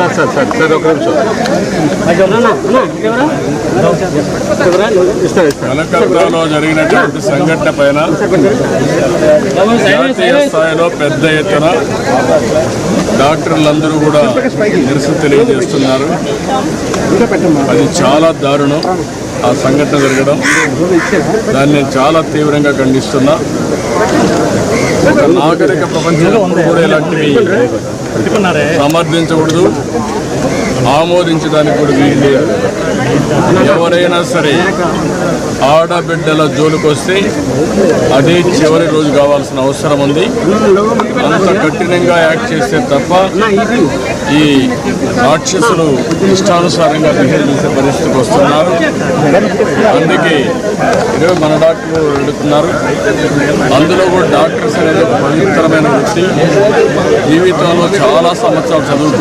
Sir sir sir sir ఒక నిమిషం. కలకత్తాలో జరిగినటువంటి సంఘటన పైన జాతీయ స్థాయిలో పెద్ద ఎత్తున డాక్టర్లందరూ కూడా నిరసన తెలియజేస్తున్నారు. అది చాలా దారుణం. ఆ సంఘటన జరగడం. దాన్ని నేను చాలా తీవ్రంగా ఖండిస్తున్నా. నాగరిక ప్రపంచంలో కూడా ఇలాంటివి సమర్థించకూడదు ఆమోదించడానికి కూడా వీలు లేదు. ఎవరైనా సరే ఆడబిడ్డల జోలికొస్తే అదే చివరి రోజు కావాల్సిన అవసరం ఉంది. అంత కఠినంగా యాక్ట్ చేస్తే తప్ప ఈ రాక్షసులు ఇష్టానుసారంగా బిహేవ్ చేసే పరిస్థితికి వస్తున్నారు. అందుకే ఇరవై మన డాక్టర్లు వెళుతున్నారు అందులో కూడా డాక్టర్స్ అనేది ఒక పవిత్రమైన వృత్తి. జీవితంలో చాలా సంవత్సరాలు చదువుకున్నారు